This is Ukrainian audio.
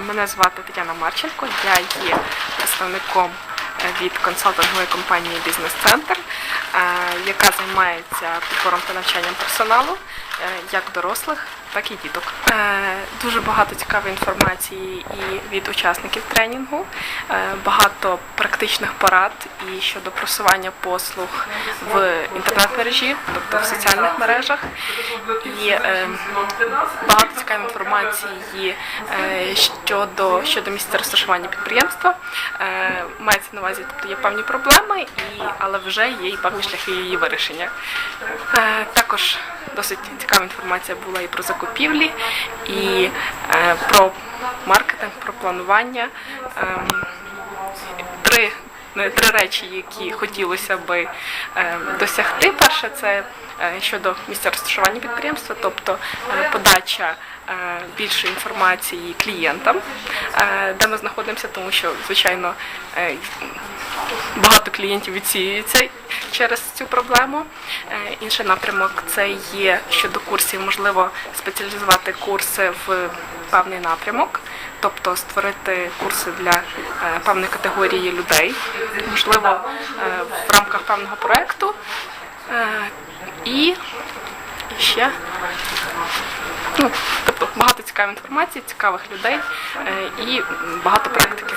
Мене звати Тетяна Марченко, я є представником е, від консалтингової компанії Бізнес-центр, яка займається підбором та навчанням персоналу, е, як дорослих, так і діток. Е, Дуже багато цікавої інформації і від учасників тренінгу, е, багато практичних порад і щодо просування послуг в інтернет-мережі, тобто в соціальних мережах. І е, багато цікавої інформації щодо, щодо місця розташування підприємства. Мається на увазі, тобто є певні проблеми, і, але вже є і певні шляхи її вирішення. Також досить цікава інформація була і про закупівлі, і е, про маркетинг, про планування. Ем, три, е, три речі, які хотілося би е, досягти. Перше, це е, щодо місця розташування підприємства, тобто подача більшої інформації клієнтам, де ми знаходимося, тому що, звичайно, багато клієнтів відсіюється через цю проблему. Е, Інший напрямок це є щодо курсів, можливо, спеціалізувати курси в певний напрямок, тобто створити курси для е, певної категорії людей, можливо, е, в рамках певного проекту. Е, І ще ну, тобто багато цікавої інформації, цікавих людей і багато практики.